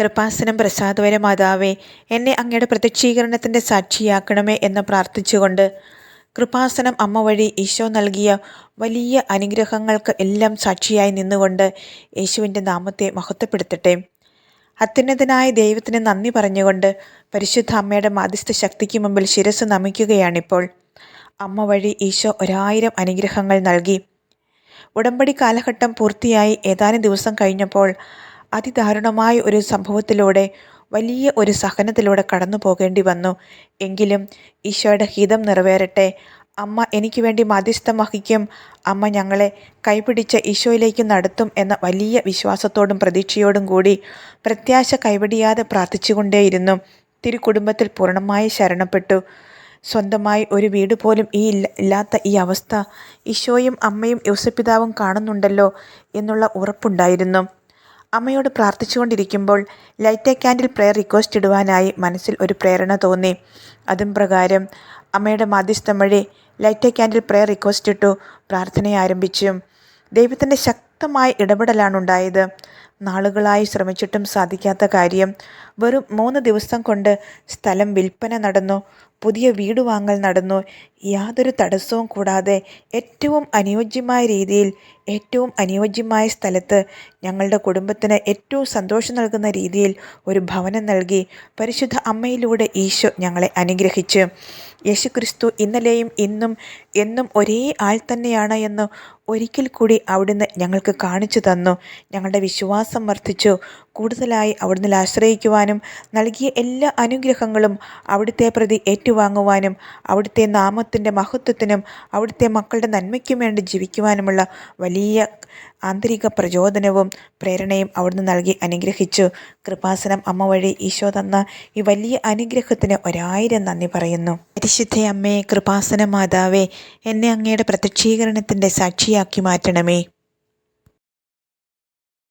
കൃപാസനം പ്രസാദവര മാതാവേ എന്നെ അങ്ങയുടെ പ്രത്യക്ഷീകരണത്തിന്റെ സാക്ഷിയാക്കണമേ എന്ന് പ്രാർത്ഥിച്ചുകൊണ്ട് കൃപാസനം അമ്മ വഴി ഈശോ നൽകിയ വലിയ അനുഗ്രഹങ്ങൾക്ക് എല്ലാം സാക്ഷിയായി നിന്നുകൊണ്ട് യേശുവിന്റെ നാമത്തെ മഹത്വപ്പെടുത്തട്ടെ. അത്യുന്നതനായ ദൈവത്തിന് നന്ദി പറഞ്ഞുകൊണ്ട് പരിശുദ്ധ അമ്മയുടെ മാധ്യസ്ഥ ശക്തിക്ക് മുമ്പിൽ ശിരസ് നമിക്കുകയാണിപ്പോൾ. അമ്മ വഴി ഈശോ ഒരായിരം അനുഗ്രഹങ്ങൾ നൽകി. ഉടമ്പടി കാലഘട്ടം പൂർത്തിയായി ഏതാനും ദിവസം കഴിഞ്ഞപ്പോൾ അതിദാരുണമായ ഒരു സംഭവത്തിലൂടെ വലിയ ഒരു സഹനത്തിലൂടെ കടന്നു പോകേണ്ടി വന്നു. എങ്കിലും ഈശോയുടെ ഹിതം നിറവേറട്ടെ. അമ്മ എനിക്ക് വേണ്ടി മധ്യസ്ഥം വഹിക്കും. അമ്മ ഞങ്ങളെ കൈപിടിച്ച് ഈശോയിലേക്ക് നടത്തും എന്ന വലിയ വിശ്വാസത്തോടും പ്രതീക്ഷയോടും കൂടി പ്രത്യാശ കൈപിടിയാതെ പ്രാർത്ഥിച്ചുകൊണ്ടേയിരുന്നു. തിരുക്കുടുംബത്തിൽ പൂർണമായി ശരണപ്പെട്ടു. സ്വന്തമായി ഒരു വീട് പോലും ഈ ഇല്ലാത്ത ഈ അവസ്ഥ ഈശോയും അമ്മയും യോസപിതാവും കാണുന്നുണ്ടല്ലോ എന്നുള്ള ഉറപ്പുണ്ടായിരുന്നു. അമ്മയോട് പ്രാർത്ഥിച്ചുകൊണ്ടിരിക്കുമ്പോൾ light a candle prayer request ഇടുവാനായി മനസ്സിൽ ഒരു പ്രേരണ തോന്നി. അതും പ്രകാരം അമ്മയുടെ മാധ്യസ്ഥം വഴി light a candle prayer request ഇട്ടു പ്രാർത്ഥന ആരംഭിച്ചു. ദൈവത്തിന്റെ ശക്തമായ ഇടപെടലാണ് ഉണ്ടായത്. നാളുകളായി ശ്രമിച്ചിട്ടും സാധിക്കാത്ത കാര്യം. വെറും മൂന്ന് ദിവസം കൊണ്ട് സ്ഥലം വിൽപ്പന നടന്നു. പുതിയ വീട് വാങ്ങൽ നടന്നു. യാതൊരു തടസ്സവും കൂടാതെ ഏറ്റവും അനുയോജ്യമായ രീതിയിൽ ഏറ്റവും അനുയോജ്യമായ സ്ഥലത്ത് ഞങ്ങളുടെ കുടുംബത്തിന് ഏറ്റവും സന്തോഷം നൽകുന്ന രീതിയിൽ ഒരു ഭവനം നൽകി പരിശുദ്ധ അമ്മയിലൂടെ ഈശോ ഞങ്ങളെ അനുഗ്രഹിച്ചു. യേശുക്രിസ്തു ഇന്നലെയും ഇന്നും എന്നും ഒരേ ആൾ തന്നെയാണ് എന്ന് ഒരിക്കൽ കൂടി അവിടുന്ന് ഞങ്ങൾക്ക് കാണിച്ചു തന്നു. ഞങ്ങളുടെ വിശ്വാസം വർദ്ധിച്ചു. കൂടുതലായി അവിടുന്ന് ആശ്രയിക്കുവാനും നൽകിയ എല്ലാ അനുഗ്രഹങ്ങളും അവിടുത്തെ പ്രതി ഏറ്റുവാങ്ങുവാനും അവിടുത്തെ നാമത്തിന്റെ മഹത്വത്തിനും അവിടുത്തെ മക്കളുടെ നന്മയ്ക്കും വേണ്ടി ജീവിക്കുവാനുമുള്ള വലിയ ആന്തരിക പ്രചോദനവും പ്രേരണയും അവിടുന്ന് നൽകി അനുഗ്രഹിച്ചു. കൃപാസനം അമ്മ വഴി ഈശോ തന്ന ഈ വലിയ അനുഗ്രഹത്തിന് ഒരായിരം നന്ദി പറയുന്നു. പരിശുദ്ധ അമ്മേ കൃപാസന മാതാവേ എന്നെ അങ്ങയുടെ പ്രത്യക്ഷീകരണത്തിന്റെ സാക്ഷിയാക്കി മാറ്റണമേ.